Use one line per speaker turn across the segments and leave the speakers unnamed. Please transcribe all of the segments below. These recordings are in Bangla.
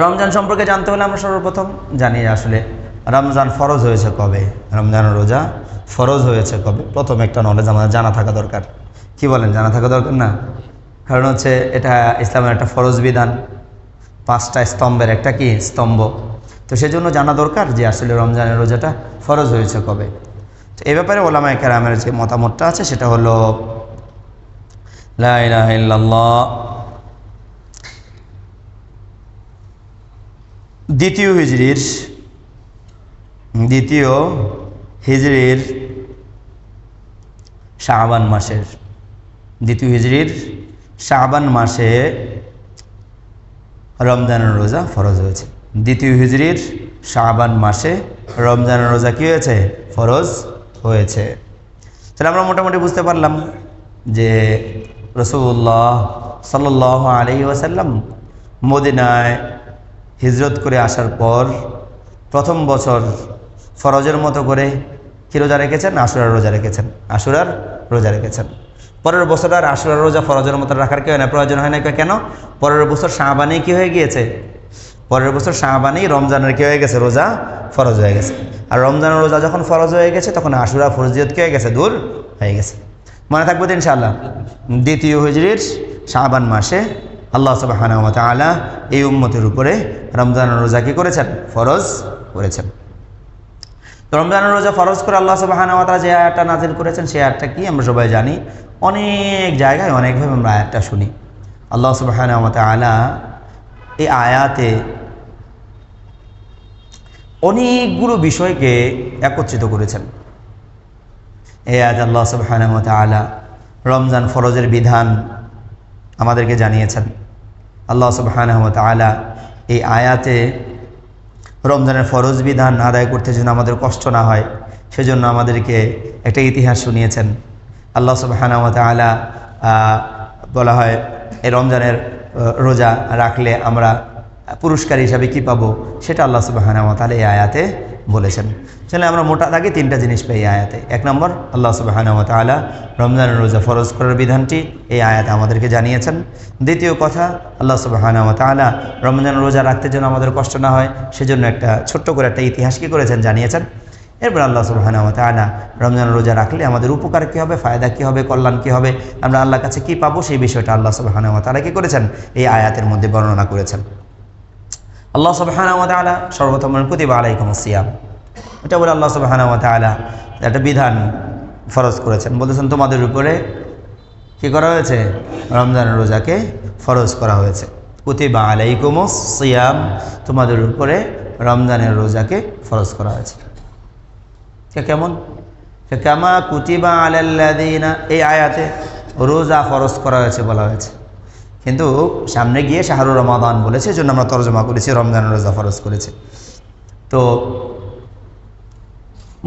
রমজান সম্পর্কে জানতে হলে আমরা সর্বপ্রথম জানি আসলে রমজান ফরজ হয়েছে কবে? রমজান রোজা ফরজ হয়েছে কবে? প্রথম একটা নলেজ আমাদের জানা থাকা দরকার। কি বলেন, জানা থাকা দরকার? না। কারণ হচ্ছে এটা ইসলামের একটা ফরজ বিধান। পাঁচটা স্তম্ভের একটা কি? স্তম্ভ। তো সেজন্য জানা দরকার যে আসলে রমজানের রোজাটা ফরজ হয়েছে কবে। তো এ ব্যাপারে ওলামা কেরামের যে মতামতটা আছে সেটা হলো, লা ইলাহা ইল্লাল্লাহ দ্বিতীয় হিজড়ির দ্বিতীয় হিজড়ির শাহবান মাসের, দ্বিতীয় হিজড়ির শাহবান মাসে রমজানের রোজা ফরজ হয়েছে। দ্বিতীয় হিজড়ির শাহবান মাসে রমজানের রোজা কী হয়েছে? ফরজ হয়েছে। তাহলে আমরা মোটামুটি বুঝতে পারলাম যে রসুল্লাহ সাল্ল আলি ওয়াসাল্লাম মদিনায় হিজরত করে আসার পর প্রথম বছর ফরজের মতো করে কি রোজা রেখেছেন? আশুরার রোজা রেখেছেন। আশুরার রোজা রেখেছেন। পরের বছর আর আশুরার রোজা ফরজের মতো রাখার কেউ না, প্রয়োজন হয় না কেন? পরের বছর শাহবানি কি হয়ে গিয়েছে? পরের বছর শাহবানি রমজানের কি হয়ে গেছে? রোজা ফরজ হয়ে গেছে। আর রমজানের রোজা যখন ফরজ হয়ে গেছে, তখন আশুরা ফরজিয়ত কি হয়ে গেছে? দূর হয়ে গেছে। মনে থাকবে তো দ্বিতীয় হুজরির শাহবান মাসে আল্লাহ সুবাহানা তালা এই উম্মতের উপরে রমজান রোজা কি করেছেন? ফরজ করেছেন। তো রমজানের রোজা ফরজ করে আল্লাহ সুবাহানা তালা যে আয়াতটা নাজিল করেছেন, সেই আয়াতটা কি আমরা সবাই জানি? অনেক জায়গায় অনেকভাবে আমরা আয়াতটা শুনি। আল্লাহ সুবাহানা তালা এই আয়াতে অনেকগুলো বিষয়কে একত্রিত করেছেন। এই আয়াত আল্লাহ সুবাহানা তালা রমজান ফরজের বিধান আমাদেরকে জানিয়েছেন। আল্লাহ সুবাহানহম তালা এই আয়াতে রমজানের ফরজ বিধান আদায় করতে যেন আমাদের কষ্ট না হয়, সেজন্য আমাদেরকে একটা ইতিহাস শুনিয়েছেন। আল্লাহ সুবাহানহম তালা বলা হয়, এই রমজানের রোজা রাখলে আমরা পুরস্কার হিসাবে কি পাবো, সেটা আল্লাহ সুবাহানহম তালা এই আয়াতে বলেছেন। তাহলে আমরা মোটা দাগে তিনটা জিনিস পাই আয়াতে। এক নম্বর, আল্লাহ সুবাহানহম তালা রমজানের রোজা ফরজ করার বিধানটি এই আয়াতে আমাদেরকে জানিয়েছেন। দ্বিতীয় কথা, আল্লাহ সুবাহানহম তালা রমজানের রোজা রাখতে যেন আমাদের কষ্ট না হয়, সেজন্য একটা ছোট্ট করে একটা ইতিহাস কী করেছেন জানিয়েছেন। এরপর আল্লাহ সুবাহানহম তালা রমজানের রোজা রাখলে আমাদের উপকার কী হবে, ফায়দা কী হবে, কল্যাণ কী হবে, আমরা আল্লাহর কাছে কী পাবো, সেই বিষয়টা আল্লাহ সুবাহানহম তালা কী করেছেন? এই আয়াতের মধ্যে বর্ণনা করেছেন। আল্লাহ সুবহানাহু ওয়া তাআলা সর্বপ্রথম কুতিবা আলাইকুম সিয়াম। এটা বলে আল্লাহ সুবহানাহু ওয়া তাআলা একটা বিধান ফরজ করেছেন। বলেছেন তোমাদের উপরে কি করা হয়েছে? রমজানের রোজাকে ফরজ করা হয়েছে। কুতিবা আলাইকুম সিয়াম। তোমাদের উপরে রমজানের রোজাকে ফরজ করা হয়েছে। কেমন? কামা কুতিবা আলাল্লাদিনা এই আয়াতে রোজা ফরজ করা হয়েছে বলা হয়েছে। কিন্তু সামনে গিয়ে শাহরুর রমাদান বলেছে জন্য আমরা তর্জমা করেছি রমজান রোজা ফরজ করেছে। তো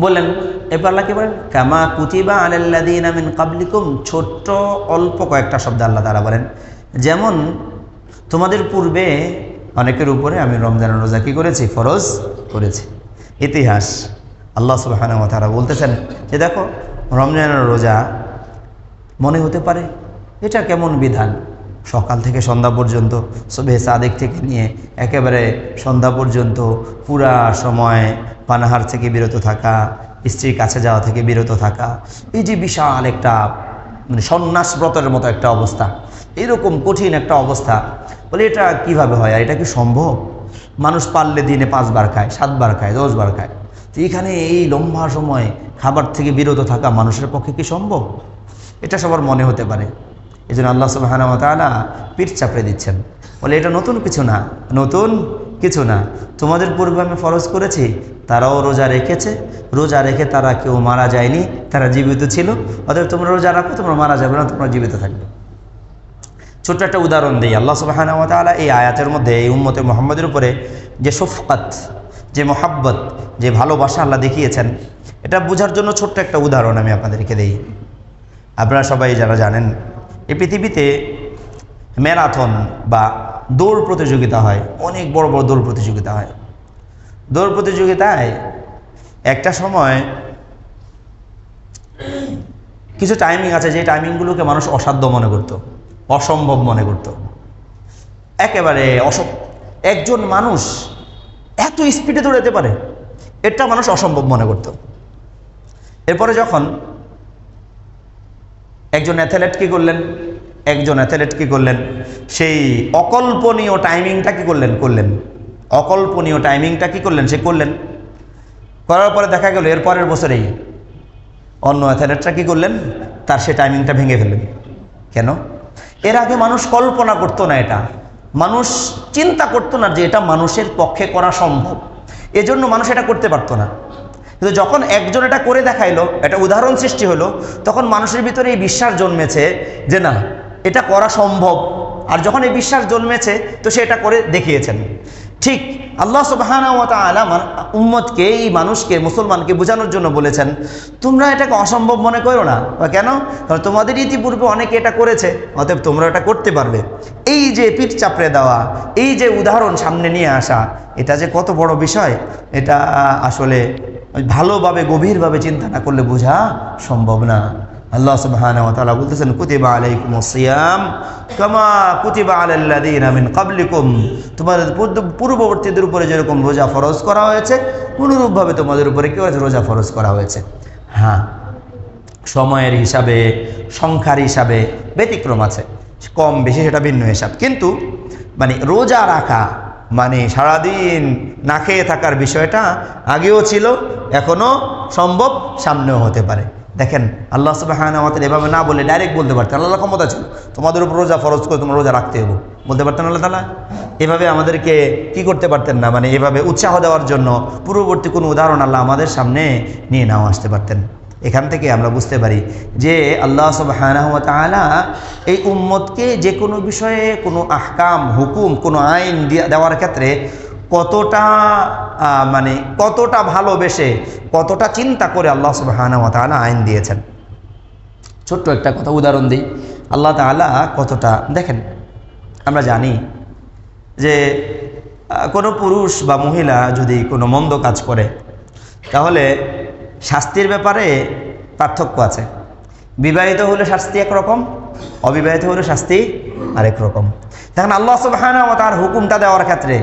বললেন, এরপর আল্লাহ কি বলেন? কামা কুতিবা আলাল্লাদিন আমিন কাবলিকুম ছোট্ট অল্প কয়েকটা শব্দ আল্লাহ তারা বলেন। যেমন, তোমাদের পূর্বে অনেকের উপরে আমি রমজানের রোজা কি করেছি? ফরজ করেছি। ইতিহাস, আল্লাহ সুবাহানা তারা বলতেছেন যে দেখো, রমজানের রোজা মনে হতে পারে, এটা কেমন বিধান? সকাল থেকে সন্ধ্যা পর্যন্ত, সবে সাদেক থেকে নিয়ে একেবারে সন্ধ্যা পর্যন্ত পুরা সময় পানাহার থেকে বিরত থাকা, স্ত্রীর কাছে যাওয়া থেকে বিরত থাকা, এই যে বিশাল একটা মানে সন্ন্যাস ব্রতের মতো একটা অবস্থা, এরকম কঠিন একটা অবস্থা, বলে এটা কীভাবে হয় আর এটা কি সম্ভব? মানুষ পারলে দিনে পাঁচবার খায়, সাতবার খায়, দশবার খায়। তো এখানে এই লম্বা সময় খাবার থেকে বিরত থাকা মানুষের পক্ষে কি সম্ভব? এটা সবার মনে হতে পারে। এই জন্য আল্লাহ সুবাহানা তালা পিঠ চাপড়ে দিচ্ছেন। বলে, এটা নতুন কিছু না, নতুন কিছু না। তোমাদের পূর্বে আমি ফরজ করেছি, তারাও রোজা রেখেছে। রোজা রেখে তারা কেউ মারা যায়নি, তারা জীবিত ছিল। অতএব তোমরা রোজা রাখো, তোমরা মারা যাবে না, তোমরা জীবিত থাকবে। ছোট্ট একটা উদাহরণ দিই, আল্লাহ সুবাহানা তালা এই আয়াতের মধ্যে এই উম্মতে মোহাম্মদের উপরে যে শফকাত যে মোহাব্বত, যে ভালোবাসা আল্লাহ দেখিয়েছেন, এটা বোঝার জন্য ছোট্ট একটা উদাহরণ আমি আপনাদেরকে দিই। আপনারা সবাই যারা জানেন এই পৃথিবীতে ম্যারাথন বা দৌড় প্রতিযোগিতা হয়, অনেক বড় বড় দৌড় প্রতিযোগিতা হয়। দৌড় প্রতিযোগিতায় একটা সময় কিছু টাইমিং আছে যে টাইমিংগুলোকে মানুষ অসাধ্য মনে করত, অসম্ভব মনে করত। একেবারে অস একজন মানুষ এত স্পিডে দৌড়াতে পারে, এটা মানুষ অসম্ভব মনে করত। এরপরে যখন একজন অ্যাথলেট কি করলেন? একজন অ্যাথলেট কি করলেন? সেই অকল্পনীয় টাইমিংটা কি করলেন? করলেন। অকল্পনীয় টাইমিংটা কি করলেন? সে করলেন। করার পরে দেখা গেল, এর পরের বছরেই অন্য অ্যাথলেটরা কি করলেন? তার সে টাইমিংটা ভেঙে ফেললেন। কেন? এর আগে মানুষ কল্পনা করতো না এটা। মানুষ চিন্তা করতো না যে এটা মানুষের পক্ষে করা সম্ভব। এজন্য মানুষ এটা করতে পারতো না। কিন্তু যখন একজন এটা করে দেখাইলো, একটা উদাহরণ সৃষ্টি হলো, তখন মানুষের ভিতরে এই বিশ্বাস জন্মেছে যে না, এটা করা সম্ভব। আর যখন এই বিশ্বাস জন্মেছে, তো সে এটা করে দেখিয়েছেন। ঠিক আল্লাহ সুবহানা উম্মতকে, এই মানুষকে, মুসলমানকে বোঝানোর জন্য বলেছেন, তোমরা এটাকে অসম্ভব মনে করো না। কেন? কারণ তোমাদের ইতিপূর্বে অনেকে এটা করেছে, অতএব তোমরা এটা করতে পারবে। এই যে পিঠ চাপড়ে দেওয়া, এই যে উদাহরণ সামনে নিয়ে আসা, এটা যে কত বড় বিষয়, এটা আসলে ভালোভাবে, গভীরভাবে চিন্তা না করলে বোঝা সম্ভব না। আল্লাহ সুবহানাহু ওয়া বলতেছেন, কুতিবা আলাইকুমুস সিয়াম কামা কুতিবা আলাল লাযিনা মিন তোমাদের পূর্ববর্তীদের উপরে যেরকম রোজা ফরজ করা হয়েছে, অনুরূপভাবে তোমাদের উপরে কি হয়েছে? রোজা ফরজ করা হয়েছে। হ্যাঁ সময়ের হিসাবে, সংখ্যার হিসাবে ব্যতিক্রম আছে। কম, বেশি সেটা ভিন্ন হিসাব। কিন্তু মানে রোজা রাখা মানে সারাদিন না খেয়ে থাকার বিষয়টা আগেও ছিল এখনও সম্ভব সামনেও হতে পারে। দেখেন, আল্লাহ সুবাহান আমাদের এভাবে না বলে ডাইরেক্ট বলতে পারতেন, আল্লাহ ক্ষমতা ছিল। তোমাদের উপর রোজা ফরজ করে তোমরা রোজা রাখতে হব বলতে পারতেন আল্লাহ তালা এভাবে আমাদেরকে কি করতে পারতেন না? মানে এভাবে উৎসাহ দেওয়ার জন্য পূর্ববর্তী কোনো উদাহরণ আল্লাহ আমাদের সামনে নিয়ে নাও আসতে পারতেন। এখান থেকে আমরা বুঝতে পারি যে আল্লাহ সুবাহানা এই উম্মতকে যে কোনো বিষয়ে কোনো আহকাম, হুকুম, কোনো আইন দেওয়ার ক্ষেত্রে কতটা মানে কতটা ভালোবেসে, কতটা চিন্তা করে আল্লাহ সুবাহানা তাআলা আইন দিয়েছেন। ছোট্ট একটা কথা, উদাহরণ দিই। আল্লাহ তাআলা কতটা, দেখেন, আমরা জানি যে কোনো পুরুষ বা মহিলা যদি কোনো মন্দ কাজ করে, তাহলে শাস্তির ব্যাপারে পার্থক্য আছে। বিবাহিত হলে শাস্তি একরকম, অবিবাহিত হলে শাস্তি আরেক রকম। দেখেন আল্লাহ সুবহানাহু ওয়া তার হুকুমটা দেওয়ার ক্ষেত্রে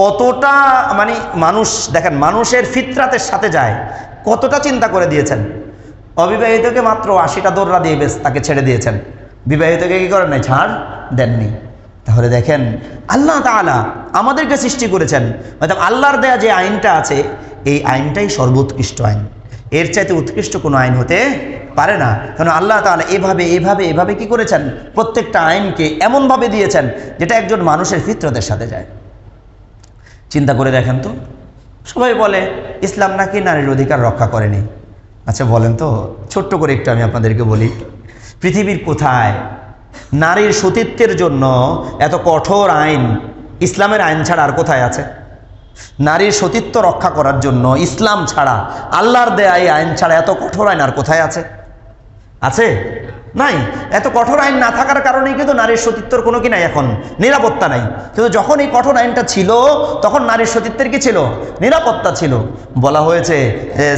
কতটা মানে মানুষ, দেখেন মানুষের ফিতরাতের সাথে যায়, কতটা চিন্তা করে দিয়েছেন। অবিবাহিতকে মাত্র আশিটা দৌড়া দিয়ে বেশ তাকে ছেড়ে দিয়েছেন। বিবাহিতকে কি করেন নাই? ছাড় দেননি। তাহলে দেখেন আল্লাহ তাআলা আমাদেরকে সৃষ্টি করেছেন। অর্থাৎ আল্লাহর দেয়া যে আইনটা আছে এই আইনটাই সর্বোৎকৃষ্ট আইন। এর চাইতে উৎকৃষ্ট কোনো আইন হতে পারে না। কারণ আল্লাহ তাআলা এভাবে এভাবে এভাবে কি করেছেন? প্রত্যেকটা আইনকে এমনভাবে দিয়েছেন যেটা একজন মানুষের ফিতরতের সাথে যায়। চিন্তা করে দেখেন তো। সবাই বলে, ইসলাম নাকি নারীর অধিকার রক্ষা করেনি? আচ্ছা বলেন তো। ছোট্ট করে একটু আমি আপনাদেরকে বলি, পৃথিবীর কোথায় নারীর সতীত্বের জন্য এত কঠোর আইন, ইসলামের আইন ছাড়া আর কোথায় আছে? নারীর সতীত্ব রক্ষা করার জন্য ইসলাম ছাড়া আল্লাহর দেয়া এই আইন ছাড়া এত কঠোর আইন আর কোথায় আছে? আছে? নাই। এত কঠোর আইন না থাকার কারণেই কিন্তু নারীর সতীত্বর কোনো কি নাই এখন? নিরাপত্তা নাই। কিন্তু যখন এই কঠোর আইনটা ছিল, তখন নারীর সতীত্বের কি ছিল? নিরাপত্তা ছিল। বলা হয়েছে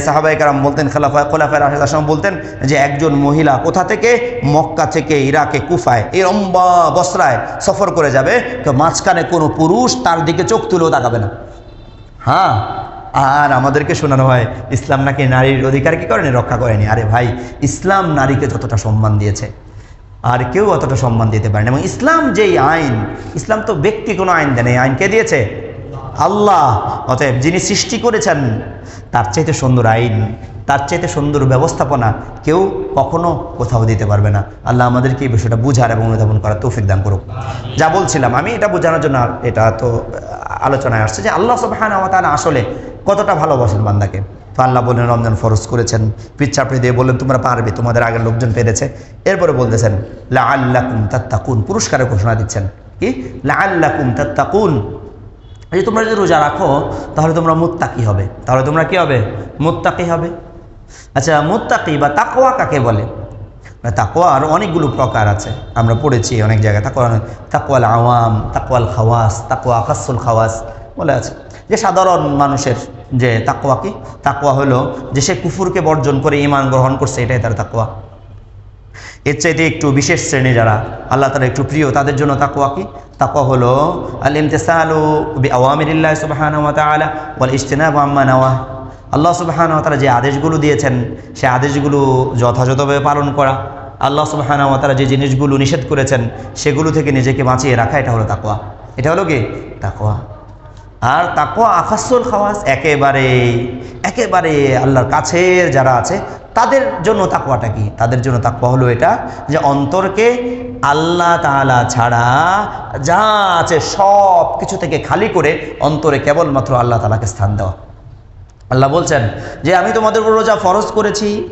সাহাবাই কারাম বলতেন খালাফা খোলাফায় রাশেদ আসলাম বলতেন যে একজন মহিলা কোথা থেকে? মক্কা থেকে ইরাকে, কুফায়। এই লম্বা বস্ত্রায় সফর করে যাবে। তো মাঝখানে কোনো পুরুষ তার দিকে চোখ তুলেও তাকাবে না। হ্যাঁ। আর আমাদেরকে শোনানো হয়, ইসলাম নাকি নারীর অধিকার কি করেনি রক্ষা করেনি? আরে ভাই, ইসলাম নারীকে যতটা সম্মান দিয়েছে, আর কেউ অতটা সম্মান দিতে পারেন। এবং ইসলাম যেই আইন, ইসলাম তো ব্যক্তি কোনো আইন দেন এই আইন কে দিয়েছে? আল্লাহ। অতএব যিনি সৃষ্টি করেছেন, তার চাইতে সুন্দর আইন তার চাইতে সুন্দর ব্যবস্থাপনা কেউ কখনো কোথাও দিতে পারবে না। আল্লাহ আমাদেরকে এই বিষয়টা বুঝার এবং অনুধাবন করার তৌফিক দান করুক। যা বলছিলাম, আমি এটা বোঝানোর জন্য এটা তো আলোচনায় আসছে যে আল্লাহ সুবহানাহু ওয়া তাআলা আসলে কতটা ভালোবাসেন বান্দাকে। তো আল্লাহ বললেন, রমজান ফরজ করেছেন। পিচ্ছাপড়ে দিয়ে বললেন, তোমরা পারবে, তোমাদের আগের লোকজন পেরেছে। এরপরে বলতেছেন লা আল্লাকুম তাত্তাকুন। পুরস্কারের ঘোষণা দিচ্ছেন। কি? লা আল্লাকুম তাত্তাকুন। এই তোমরা যদি রোজা রাখো, তাহলে তোমরা মুত্তাকি হবে। তাহলে তোমরা কি হবে? মুত্তাকি হবে। আচ্ছা মুত্তাকি বা তাকোয়া কাকে বলে? মানে তাকওয়ার অনেকগুলো প্রকার আছে। আমরা পড়েছি অনেক জায়গায়, তাকওয়া তাকোয়াল আওয়াম তাকোয়াল খাওয়াস, তাকওয়া আকাসুল খাওয়াস বলে আছে। যে সাধারণ মানুষের যে তাকওয়া কি? তাকওয়া হলো যে সে কুফুরকে বর্জন করে ইমান গ্রহণ করছে, এটাই তার তাকওয়া। এর চাইতে একটু বিশেষ শ্রেণি যারা, আল্লাহ তালা একটু প্রিয়, তাদের জন্য তাকুয়া কি? তাকুয়া হলো আল ইমতেসালু ওয়া তাআলা ওয়াল ইজতিনাবু আম্মা আল্লাহ সুবহানাহু ওয়া তাআলা যে আদেশগুলো দিয়েছেন, সে আদেশগুলো যথাযথভাবে পালন করা। আল্লাহ সুবহানাহু ওয়া তাআলা যে জিনিসগুলো নিষেধ করেছেন, সেগুলো থেকে নিজেকে বাঁচিয়ে রাখা, এটা হলো তাকুয়া এটা হলো কি? তাকোয়া আর তাকুয়া আকাশুল খাওয়াস, একেবারে একেবারে আল্লাহর কাছের যারা আছে, তাদের জন্য তাকুয়াটা কি? তাদের জন্য তাকুয়া হলো এটা যে অন্তরকে আল্লাহ তাআলা ছাড়া যা আছে সব কিছু থেকে খালি করে অন্তরে কেবলমাত্র আল্লাহ তালাকে স্থান দেওয়া। আল্লাহ বলছেন যে আমি তোমাদের উপর রোজা ফরজ করেছি।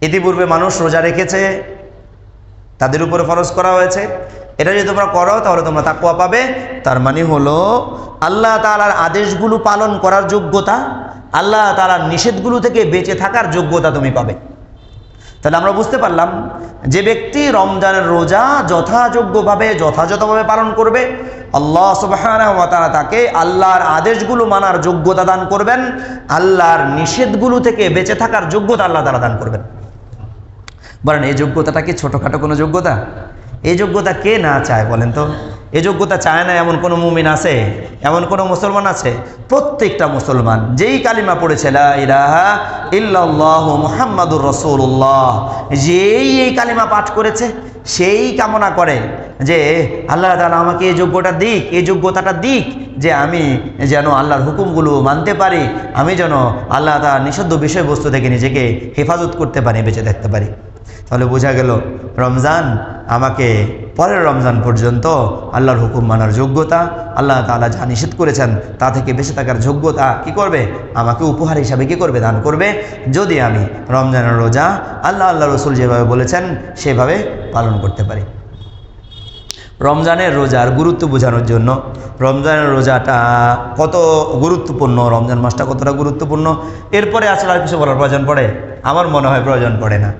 ইতিপূর্বে মানুষ রোজা রেখেছে, তাদের উপরে ফরজ করা হয়েছে। এটা যদি তোমরা করো, তাহলে তোমরা তাকুয়া পাবে। তার মানে হলো, আল্লাহ তালার আদেশগুলো পালন করার যোগ্যতা, আল্লাহ তালার নিষেধগুলো থেকে বেঁচে থাকার যোগ্যতা তুমি পাবে। তাহলে আমরা বুঝতে পারলাম যে ব্যক্তি রমজানের রোজা যথাযোগ্যভাবে, যথাযথভাবে পালন করবে, আল্লাহ তাআলা তাকে আল্লাহর আদেশগুলো মানার যোগ্যতা দান করবেন, আল্লাহর নিষেধগুলো থেকে বেঁচে থাকার যোগ্যতা আল্লাহ তাআলা দান করবেন। বলেন, এই যোগ্যতাটা কি ছোটোখাটো কোনো যোগ্যতা? এই যোগ্যতা কে না চায় বলেন তো? এই যোগ্যতা চায় না এমন কোনো মুমিন আছে? এমন কোনো মুসলমান আছে? প্রত্যেকটা মুসলমান, যেই কালিমা পড়েছে ইলাহা মুহাম্মাদুর রাসূলুল্লাহ যেই এই কালিমা পাঠ করেছে, সেই কামনা করে যে, আল্লাহ তাআলা আমাকে এই যোগ্যটা দিক, এই যোগ্যতাটা দিক যে আমি যেন আল্লাহর হুকুমগুলো মানতে পারি, আমি যেন আল্লাহ তার নিষিদ্ধ বিষয়বস্তু থেকে নিজেকে হেফাজত করতে পারি, বেঁচে থাকতে পারি। তাহলে বোঝা গেল রমজান আমাকে পরের রমজান পর্যন্ত আল্লাহর হুকুম মানার যোগ্যতা, আল্লাহ তাআলা যা নিষেধ করেছেন তা থেকে বেঁচে থাকার যোগ্যতা কি করবে? আমাকে উপহার হিসাবে কি করবে? দান করবে? যদি আমি রমজানের রোজা আল্লাহ আল্লাহ রসুল যেভাবে বলেছেন সেভাবে পালন করতে পারি। রমজানের রোজার গুরুত্ব বোঝানোর জন্য রমজানের রোজাটা কত গুরুত্বপূর্ণ? রমজান মাসটা কতটা গুরুত্বপূর্ণ? এরপরে আসলে আর কিছু বলার প্রয়োজন পড়ে? আমার মনে হয় প্রয়োজন পড়ে না।